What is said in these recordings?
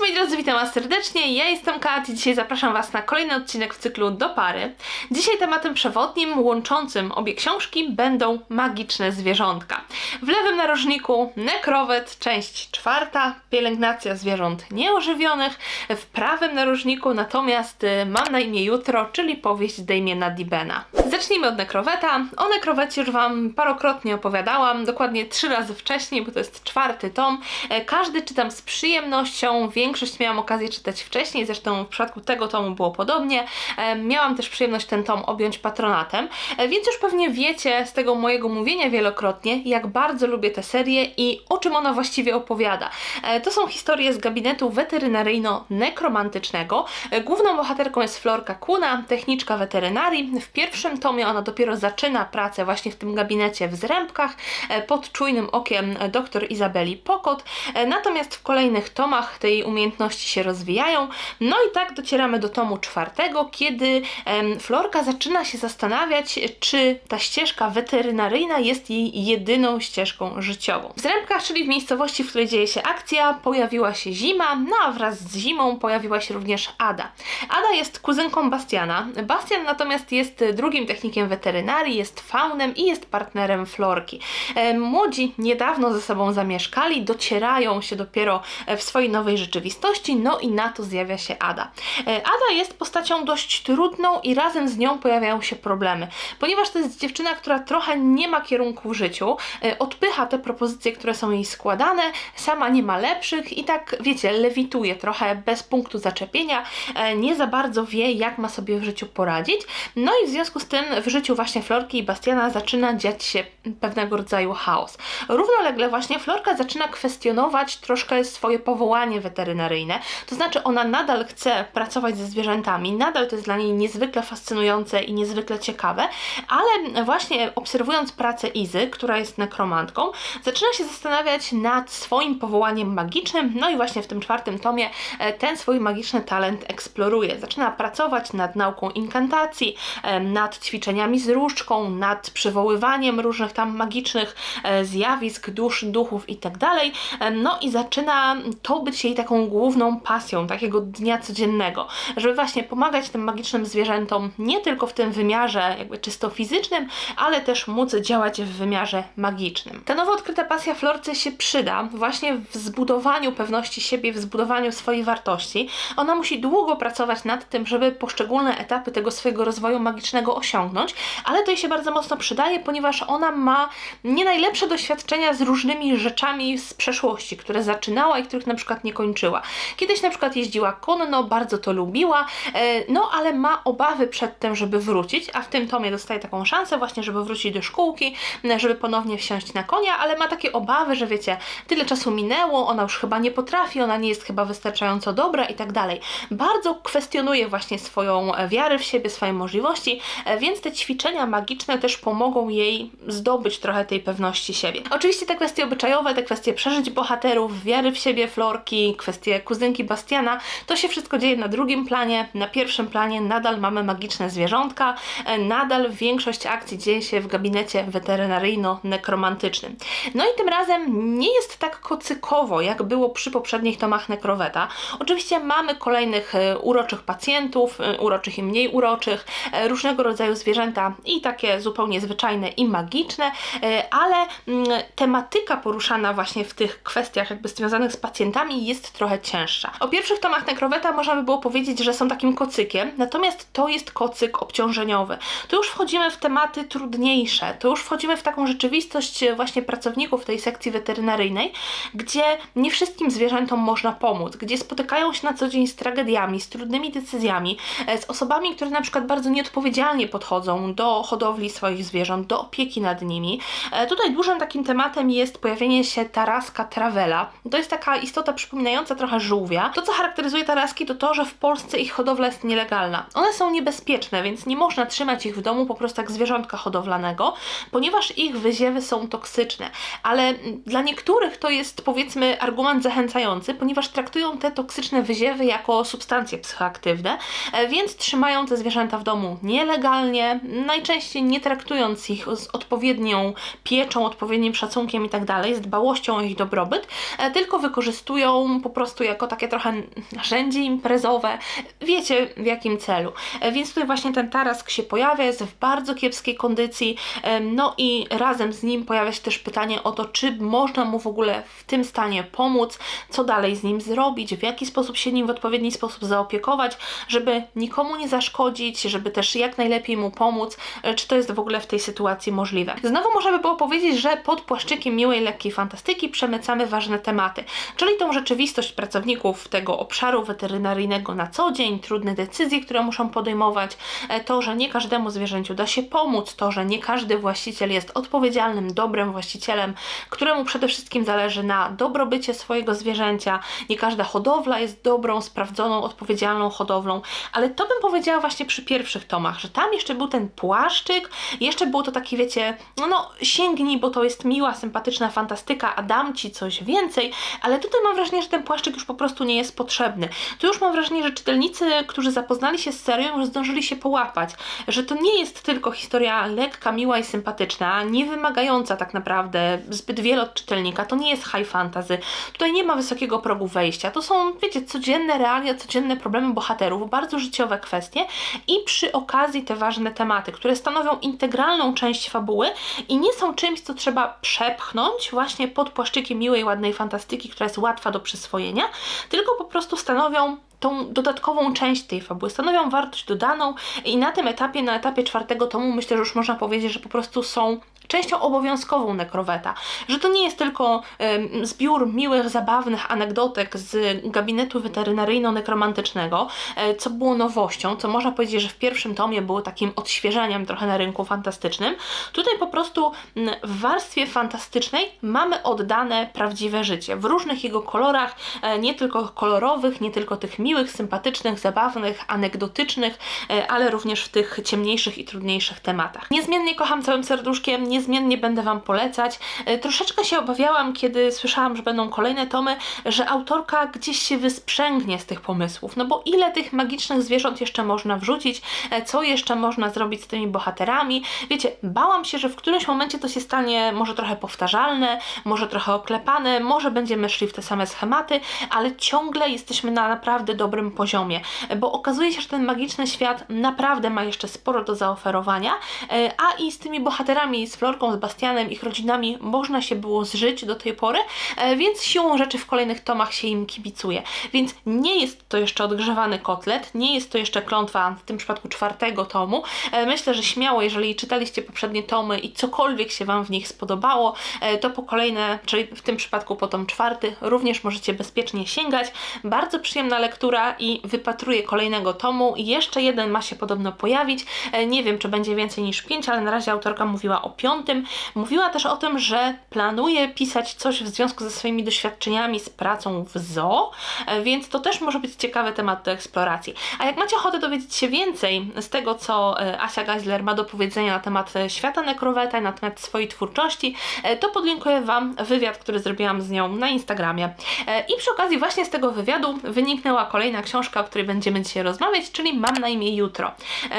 Moi drodzy, witam Was serdecznie. Ja jestem Kat i dzisiaj zapraszam Was na kolejny odcinek w cyklu Do Pary. Dzisiaj tematem przewodnim łączącym obie książki będą magiczne zwierzątka. W lewym narożniku nekrowet, część czwarta, pielęgnacja zwierząt nieożywionych. W prawym narożniku natomiast y, mam na imię Jutro, czyli powieść Damiena Dibena. Zacznijmy od nekroweta. O nekrowecie już Wam parokrotnie opowiadałam, dokładnie trzy razy wcześniej, bo to jest czwarty tom. E, Każdy czytam z przyjemnością, większość miałam okazję czytać wcześniej, zresztą w przypadku tego tomu było podobnie. E, Miałam też przyjemność ten tom objąć patronatem, e, więc już pewnie wiecie z tego mojego mówienia wielokrotnie, jak bardzo lubię tę serię i o czym ona właściwie opowiada. E, To są historie z gabinetu weterynaryjno-nekromantycznego. Główną bohaterką jest Florka Kuna, techniczka weterynarii. W pierwszym tomie ona dopiero zaczyna pracę właśnie w tym gabinecie w Zrębkach pod czujnym okiem dr Izabeli Pokot. Natomiast w kolejnych tomach tej umiejętności się rozwijają. No i tak docieramy do tomu czwartego, kiedy em, Florka zaczyna się zastanawiać, czy ta ścieżka weterynaryjna jest jej jedyną ścieżką życiową. W Zrębkach, czyli w miejscowości, w której dzieje się akcja, pojawiła się zima, no a wraz z zimą pojawiła się również Ada. Ada jest kuzynką Bastiana. Bastian natomiast jest drugim technikiem weterynarii, jest faunem i jest partnerem Florki. E, Młodzi niedawno ze sobą zamieszkali, docierają się dopiero w swojej nowej rzeczywistości, no i na to zjawia się Ada. E, Ada jest postacią dość trudną i razem z nią pojawiają się problemy, ponieważ to jest dziewczyna, która trochę nie ma kierunku w życiu, e, odpycha te propozycje, które są jej składane, sama nie ma lepszych i tak, wiecie, lewituje trochę bez punktu zaczepienia, e, nie za bardzo wie, jak ma sobie w życiu poradzić. No i w związku z tym w życiu właśnie Florki i Bastiana zaczyna dziać się pewnego rodzaju chaos. Równolegle właśnie Florka zaczyna kwestionować troszkę swoje powołanie weterynaryjne, to znaczy ona nadal chce pracować ze zwierzętami, nadal to jest dla niej niezwykle fascynujące i niezwykle ciekawe, ale właśnie obserwując pracę Izy, która jest nekromantką, zaczyna się zastanawiać nad swoim powołaniem magicznym, no i właśnie w tym czwartym tomie e, ten swój magiczny talent eksploruje. Zaczyna pracować nad nauką inkantacji, e, nad ćwiczeniami z różdżką, nad przywoływaniem różnych tam magicznych e, zjawisk, dusz, duchów i tak No i zaczyna to być jej taką główną pasją, takiego dnia codziennego, żeby właśnie pomagać tym magicznym zwierzętom nie tylko w tym wymiarze jakby czysto fizycznym, ale też móc działać w wymiarze magicznym. Ta nowo odkryta pasja Florce się przyda właśnie w zbudowaniu pewności siebie, w zbudowaniu swojej wartości. Ona musi długo pracować nad tym, żeby poszczególne etapy tego swojego rozwoju magicznego osiągnąć, ale to jej się bardzo mocno przydaje, ponieważ ona ma nie najlepsze doświadczenia z różnymi rzeczami z przeszłości, które zaczynała i których na przykład nie kończyła. Kiedyś na przykład jeździła konno, bardzo to lubiła, e, no ale ma obawy przed tym, żeby wrócić, a w tym tomie dostaje taką szansę właśnie, żeby wrócić do szkółki, e, żeby ponownie wsiąść na konia, ale ma takie obawy, że wiecie, tyle czasu minęło, ona już chyba nie potrafi, ona nie jest chyba wystarczająco dobra i tak dalej. Bardzo kwestionuje właśnie swoją e, wiarę w siebie, swoje możliwości, więc te ćwiczenia magiczne też pomogą jej zdobyć trochę tej pewności siebie. Oczywiście te kwestie obyczajowe, te kwestie przeżyć bohaterów, wiary w siebie Florki, kwestie kuzynki Bastiana, to się wszystko dzieje na drugim planie, na pierwszym planie nadal mamy magiczne zwierzątka, e, nadal większość akcji dzieje się w gabinecie weterynaryjno-nekromantycznym. No i tym razem nie jest tak kocykowo, jak było przy poprzednich tomach Nekroweta. Oczywiście mamy kolejnych e, uroczych pacjentów, e, uroczych i mniej uroczych, różnego rodzaju zwierzęta i takie zupełnie zwyczajne i magiczne, ale mm, tematyka poruszana właśnie w tych kwestiach jakby związanych z pacjentami jest trochę cięższa. O pierwszych tomach Nekroweta można by było powiedzieć, że są takim kocykiem, natomiast to jest kocyk obciążeniowy. Tu już wchodzimy w tematy trudniejsze, tu już wchodzimy w taką rzeczywistość e, właśnie pracowników tej sekcji weterynaryjnej, gdzie nie wszystkim zwierzętom można pomóc, gdzie spotykają się na co dzień z tragediami, z trudnymi decyzjami, e, z osobami, które na przykład bardzo nieodpowiedzialnie podchodzą do hodowli swoich zwierząt, do opieki nad nimi. E, Tutaj dużym takim tematem jest pojawienie się taraska travela. To jest taka istota przypominająca trochę żółwia. To, co charakteryzuje taraski, to to, że w Polsce ich hodowla jest nielegalna. One są niebezpieczne, więc nie można trzymać ich w domu po prostu jak zwierzątka hodowlanego, ponieważ ich wyziewy są toksyczne. Ale dla niektórych to jest powiedzmy argument zachęcający, ponieważ traktują te toksyczne wyziewy jako substancje psychoaktywne, e, więc trzymają te zwierzęta w domu nielegalnie, najczęściej nie traktując ich z odpowiednią pieczą, odpowiednim szacunkiem i tak z dbałością o ich dobrobyt, e, tylko wykorzystują po prostu prostu jako takie trochę narzędzie imprezowe. Wiecie w jakim celu. E, Więc tutaj właśnie ten tarask się pojawia, jest w bardzo kiepskiej kondycji. E, No i razem z nim pojawia się też pytanie o to, czy można mu w ogóle w tym stanie pomóc, co dalej z nim zrobić, w jaki sposób się nim w odpowiedni sposób zaopiekować, żeby nikomu nie zaszkodzić, żeby też jak najlepiej mu pomóc, e, czy to jest w ogóle w tej sytuacji możliwe. Znowu można by było powiedzieć, że pod płaszczykiem miłej, lekkiej fantastyki przemycamy ważne tematy, czyli tą rzeczywistość pracowników tego obszaru weterynaryjnego na co dzień, trudne decyzje, które muszą podejmować, e, to, że nie każdemu zwierzęciu da się pomóc, to, że nie każdy właściciel jest odpowiedzialnym, dobrym właścicielem, któremu przede wszystkim zależy na dobrobycie swojego zwierzęcia, nie każda hodowla jest dobrą, sprawdzoną, odpowiedzialną hodowlą, ale to bym powiedziała właśnie przy pierwszych tomach, że tam jeszcze był ten płaszczyk, jeszcze było to takie, wiecie, no, no sięgnij, bo to jest miła, sympatyczna fantastyka, a dam Ci coś więcej, ale tutaj mam wrażenie, że ten płaszczyk już po prostu nie jest potrzebny. Tu już mam wrażenie, że czytelnicy, którzy zapoznali się z serią, już zdążyli się połapać, że to nie jest tylko historia lekka, miła i sympatyczna, nie wymagająca tak naprawdę zbyt wiele od czytelnika, to nie jest high fantasy, tutaj nie ma wysokiego progu wejścia, to są, wiecie, codzienne realia, codzienne problemy bohaterów, bardzo życiowe kwestie i przy okazji te ważne tematy, które stanowią integralną część fabuły i nie są czymś, co trzeba przepchnąć właśnie pod płaszczykiem miłej, ładnej fantastyki, która jest łatwa do przyswojenia, tylko po prostu stanowią tą dodatkową część tej fabuły, stanowią wartość dodaną i na tym etapie, na etapie czwartego tomu myślę, że już można powiedzieć, że po prostu są częścią obowiązkową Nekroweta, że to nie jest tylko zbiór miłych, zabawnych anegdotek z gabinetu weterynaryjno-nekromantycznego, e, co było nowością, co można powiedzieć, że w pierwszym tomie było takim odświeżeniem trochę na rynku fantastycznym. Tutaj po prostu w warstwie fantastycznej mamy oddane prawdziwe życie w różnych jego kolorach, e, nie tylko kolorowych, nie tylko tych miłych, sympatycznych, zabawnych, anegdotycznych, e, ale również w tych ciemniejszych i trudniejszych tematach. Niezmiennie kocham całym serduszkiem, niezmiennie będę Wam polecać. E, Troszeczkę się obawiałam, kiedy słyszałam, że będą kolejne tomy, że autorka gdzieś się wysprzęgnie z tych pomysłów. No bo ile tych magicznych zwierząt jeszcze można wrzucić, e, co jeszcze można zrobić z tymi bohaterami. Wiecie, bałam się, że w którymś momencie to się stanie może trochę powtarzalne, może trochę oklepane, może będziemy szli w te same schematy, ale ciągle jesteśmy na naprawdę dobrym poziomie, e, bo okazuje się, że ten magiczny świat naprawdę ma jeszcze sporo do zaoferowania, a i z tymi bohaterami, z Florką, z Bastianem, ich rodzinami można się było zżyć do tej pory, e, więc siłą rzeczy w kolejnych tomach się im kibicuje. Więc nie jest to jeszcze odgrzewany kotlet, nie jest to jeszcze klątwa w tym przypadku czwartego tomu. E, Myślę, że śmiało, jeżeli czytaliście poprzednie tomy i cokolwiek się Wam w nich spodobało, e, to po kolejne, czyli w tym przypadku po tom czwarty, również możecie bezpiecznie sięgać. Bardzo przyjemna lektura i wypatruję kolejnego tomu. Jeszcze jeden ma się podobno pojawić. Nie wiem, czy będzie więcej niż pięć, ale na razie autorka mówiła o piątym. Mówiła też o tym, że planuje pisać coś w związku ze swoimi doświadczeniami z pracą w zoo, e, więc to też może być ciekawy temat do eksploracji. A jak macie ochotę dowiedzieć się więcej z tego, co e, Asia Geisler ma do powiedzenia na temat e, świata Nekroweta i na temat swojej twórczości, to podlinkuję Wam wywiad, który zrobiłam z nią na Instagramie. I przy okazji właśnie z tego wywiadu wyniknęła kolejna książka, o której będziemy dzisiaj rozmawiać, czyli Mam na imię Jutro.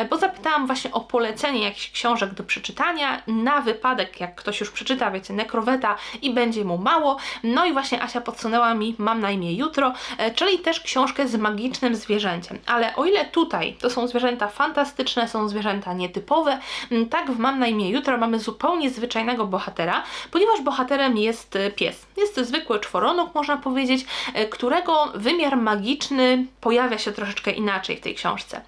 Bo zapytałam właśnie o polecenie jakichś książek do przeczytania na wypadek, jak ktoś już przeczyta, wiecie, Nekroweta i będzie mu mało. No i właśnie Asia podsunęła mi Mam na imię Jutro, e, czyli też książkę z magicznym zwierzęciem. Ale o ile tutaj to są zwierzęta fantastyczne, są zwierzęta nietypowe, tak w Mam na imię Jutro mamy zupełnie zwyczajnego bohatera, ponieważ bohaterem jest e, pies. Jest zwykły czworonóg, można powiedzieć, e, którego wymiar magiczny pojawia się troszeczkę inaczej w tej książce.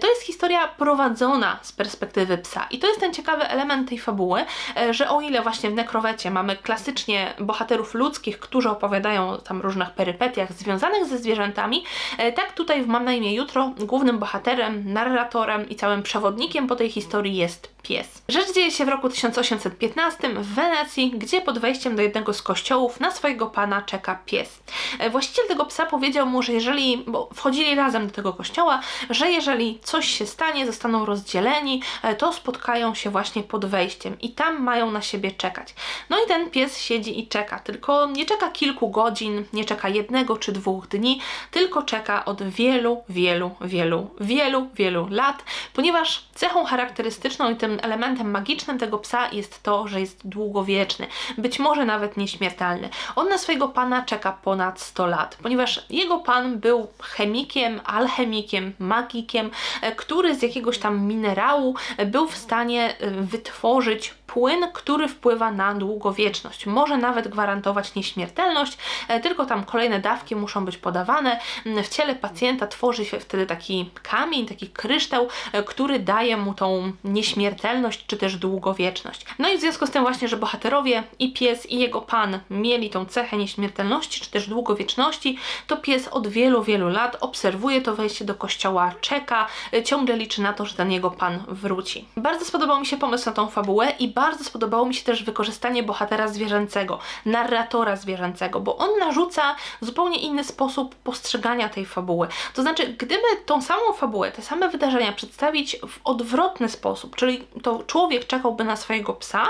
To jest historia prowadzona z perspektywy psa i to jest ten ciekawy element tej fabuły, e, że o ile właśnie w Nekrowecie mamy klasycznie bohaterów ludzkich, którzy opowiadają tam różnych perypetiach związanych ze zwierzętami, e, tak tutaj w Mam na imię Jutro głównym bohaterem, narratorem i całym przewodnikiem po tej historii jest pies. Rzecz dzieje się w roku 1815 w Wenecji, gdzie pod wejściem do jednego z kościołów na swojego pana czeka pies. E, Właściciel tego psa powiedział mu, że jeżeli, bo wchodzili razem do tego kościoła, że jeżeli coś się stanie, zostaną rozdzieleni, to spotkają się właśnie pod wejściem. I i tam mają na siebie czekać. No i ten pies siedzi i czeka, tylko nie czeka kilku godzin, nie czeka jednego czy dwóch dni, tylko czeka od wielu, wielu, wielu, wielu, wielu lat, ponieważ cechą charakterystyczną i tym elementem magicznym tego psa jest to, że jest długowieczny, być może nawet nieśmiertelny. On na swojego pana czeka ponad 100 lat, ponieważ jego pan był chemikiem, alchemikiem, magikiem, e, który z jakiegoś tam minerału e, był w stanie e, wytworzyć płyn, który wpływa na długowieczność. Może nawet gwarantować nieśmiertelność, e, tylko tam kolejne dawki muszą być podawane. W ciele pacjenta tworzy się wtedy taki kamień, taki kryształ, e, który daje mu tą nieśmiertelność czy też długowieczność. No i w związku z tym właśnie, że bohaterowie i pies i jego pan mieli tą cechę nieśmiertelności czy też długowieczności, to pies od wielu, wielu lat obserwuje to wejście do kościoła, czeka, e, ciągle liczy na to, że ten jego pan wróci. Bardzo spodobał mi się pomysł na tą fabułę i bardzo spodobało mi się też wykorzystanie bohatera zwierzęcego, narratora zwierzęcego, bo on narzuca zupełnie inny sposób postrzegania tej fabuły. To znaczy, gdyby tą samą fabułę, te same wydarzenia przedstawić w odwrotny sposób, czyli to człowiek czekałby na swojego psa,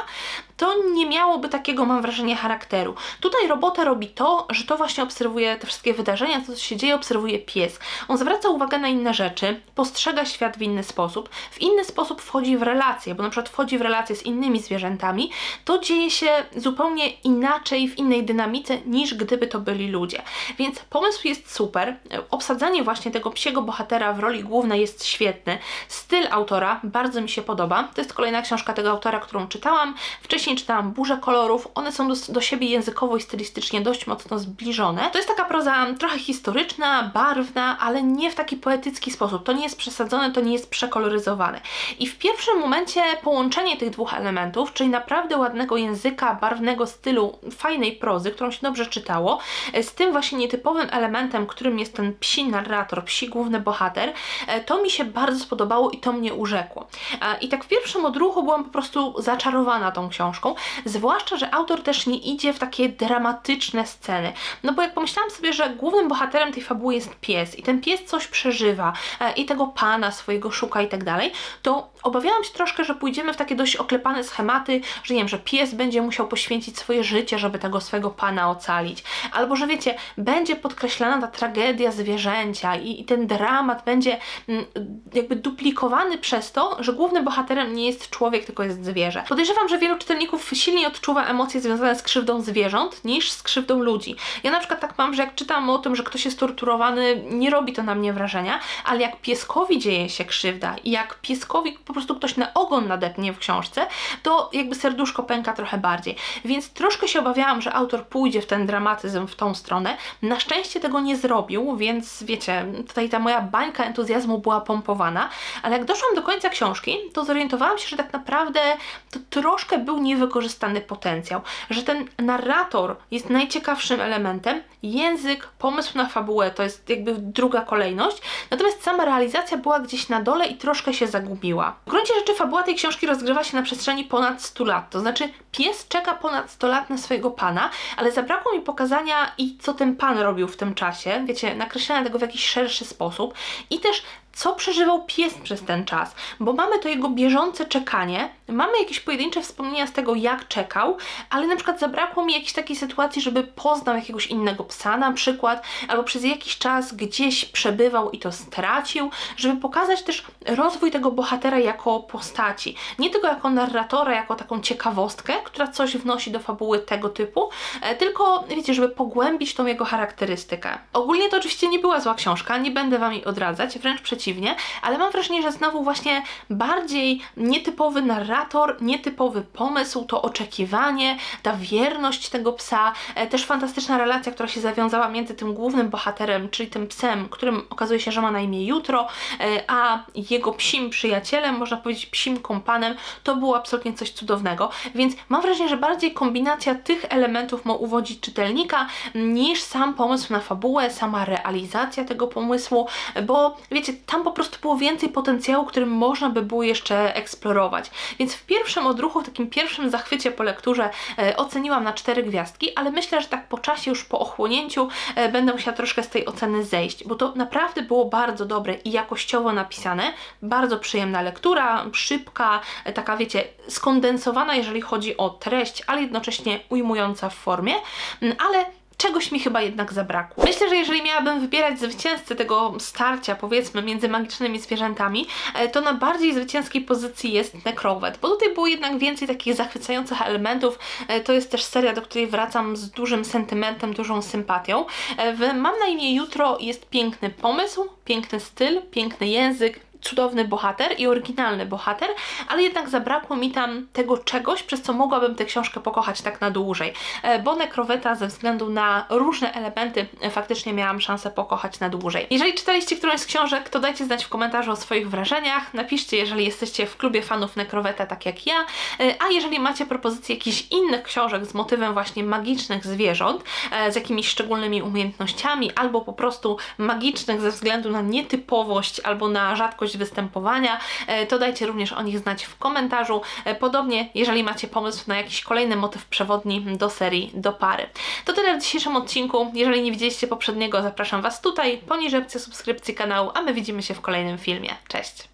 to nie miałoby takiego, mam wrażenie, charakteru. Tutaj robota robi to, że to właśnie obserwuje te wszystkie wydarzenia, co się dzieje, obserwuje pies. On zwraca uwagę na inne rzeczy, postrzega świat w inny sposób, w inny sposób wchodzi w relacje, bo na przykład wchodzi w relacje z innymi zwierzętami, to dzieje się zupełnie inaczej, w innej dynamice, niż gdyby to byli ludzie. Więc pomysł jest super, obsadzanie właśnie tego psiego bohatera w roli głównej jest świetny, styl autora bardzo mi się podoba. To jest kolejna książka tego autora, którą czytałam. Wcześniej czytałam Burzę kolorów, one są do, do siebie językowo i stylistycznie dość mocno zbliżone. To jest taka proza trochę historyczna, barwna, ale nie w taki poetycki sposób. To nie jest przesadzone, to nie jest przekoloryzowane. I w pierwszym momencie połączenie tych dwóch elementów, czyli naprawdę ładnego języka, barwnego stylu, fajnej prozy, którą się dobrze czytało, z tym właśnie nietypowym elementem, którym jest ten psi narrator, psi główny bohater, e, to mi się bardzo spodobało i to mnie urzekło. E, I tak w pierwszym odruchu byłam po prostu zaczarowana tą książką, zwłaszcza, że autor też nie idzie w takie dramatyczne sceny. No bo jak pomyślałam sobie, że głównym bohaterem tej fabuły jest pies i ten pies coś przeżywa e, i tego pana swojego szuka i tak dalej, to obawiałam się troszkę, że pójdziemy w takie dość oklepane schematy, że nie wiem, że pies będzie musiał poświęcić swoje życie, żeby tego swojego pana ocalić. Albo, że wiecie, będzie podkreślana ta tragedia zwierzęcia i, i ten dramat będzie mm, jakby duplikowany przez to, że głównym bohaterem nie jest człowiek, tylko jest zwierzę. Podejrzewam, że wielu czytelników silniej odczuwa emocje związane z krzywdą zwierząt niż z krzywdą ludzi. Ja na przykład tak mam, że jak czytam o tym, że ktoś jest torturowany, nie robi to na mnie wrażenia, ale jak pieskowi dzieje się krzywda i jak pieskowi po prostu ktoś na ogon nadepnie w książce, to jakby serduszko pęka trochę bardziej. Więc troszkę się obawiałam, że autor pójdzie w ten dramatyzm w tą stronę. Na szczęście tego nie zrobił, więc wiecie, tutaj ta moja bańka entuzjazmu była pompowana, ale jak doszłam do końca książki, to zorientowałam się, że tak naprawdę to troszkę był niewykorzystany potencjał, że ten narrator jest najciekawszym elementem, język, pomysł na fabułę to jest jakby druga kolejność, natomiast sama realizacja była gdzieś na dole i troszkę się zagubiła. W gruncie rzeczy fabuła tej książki rozgrywa się na przestrzeni ponad 100 lat, to znaczy pies czeka ponad 100 lat na swojego pana, ale zabrakło mi pokazania i co ten pan robił w tym czasie, wiecie, nakreślenia tego w jakiś szerszy sposób i też co przeżywał pies przez ten czas, bo mamy to jego bieżące czekanie, mamy jakieś pojedyncze wspomnienia z tego, jak czekał, ale na przykład zabrakło mi jakiejś takiej sytuacji, żeby poznał jakiegoś innego psa na przykład, albo przez jakiś czas gdzieś przebywał i to stracił, żeby pokazać też rozwój tego bohatera jako postaci, nie tylko jako narratora, jako taką ciekawostkę, która coś wnosi do fabuły tego typu, e, tylko wiecie, żeby pogłębić tą jego charakterystykę. Ogólnie to oczywiście nie była zła książka, nie będę Wam jej odradzać, wręcz przeciwnie, ale mam wrażenie, że znowu właśnie bardziej nietypowy narrator, nietypowy pomysł, to oczekiwanie, ta wierność tego psa, e, też fantastyczna relacja, która się zawiązała między tym głównym bohaterem, czyli tym psem, którym okazuje się, że ma na imię Jutro, e, a jego psim przyjacielem, można powiedzieć psim kompanem, to było absolutnie coś cudownego, więc mam wrażenie, że bardziej kombinacja tych elementów ma uwodzić czytelnika, niż sam pomysł na fabułę, sama realizacja tego pomysłu, bo wiecie, tam po prostu było więcej potencjału, którym można by było jeszcze eksplorować. Więc więc w pierwszym odruchu, w takim pierwszym zachwycie po lekturze e, oceniłam na cztery gwiazdki, ale myślę, że tak po czasie, już po ochłonięciu e, będę musiała troszkę z tej oceny zejść, bo to naprawdę było bardzo dobre i jakościowo napisane, bardzo przyjemna lektura, szybka, e, taka wiecie, skondensowana, jeżeli chodzi o treść, ale jednocześnie ujmująca w formie, Mm, ale czegoś mi chyba jednak zabrakło. Myślę, że jeżeli miałabym wybierać zwycięzcę tego starcia, powiedzmy, między magicznymi zwierzętami, e, to na bardziej zwycięskiej pozycji jest Necrowet, bo tutaj było jednak więcej takich zachwycających elementów. E, To jest też seria, do której wracam z dużym sentymentem, dużą sympatią. E, W Mam na imię Jutro jest piękny pomysł, piękny styl, piękny język, cudowny bohater i oryginalny bohater, ale jednak zabrakło mi tam tego czegoś, przez co mogłabym tę książkę pokochać tak na dłużej. E, Bo Nekroweta ze względu na różne elementy e, faktycznie miałam szansę pokochać na dłużej. Jeżeli czytaliście którąś z książek, to dajcie znać w komentarzu o swoich wrażeniach. Napiszcie, jeżeli jesteście w klubie fanów Nekroweta, tak jak ja. E, A jeżeli macie propozycje jakichś innych książek z motywem właśnie magicznych zwierząt, z jakimiś szczególnymi umiejętnościami, albo po prostu magicznych ze względu na nietypowość albo na rzadkość występowania, e, to dajcie również o nich znać w komentarzu. E, Podobnie, jeżeli macie pomysł na jakiś kolejny motyw przewodni do serii do pary. To tyle w dzisiejszym odcinku. Jeżeli nie widzieliście poprzedniego, zapraszam Was tutaj, poniżej opcja subskrypcji kanału, a my widzimy się w kolejnym filmie. Cześć!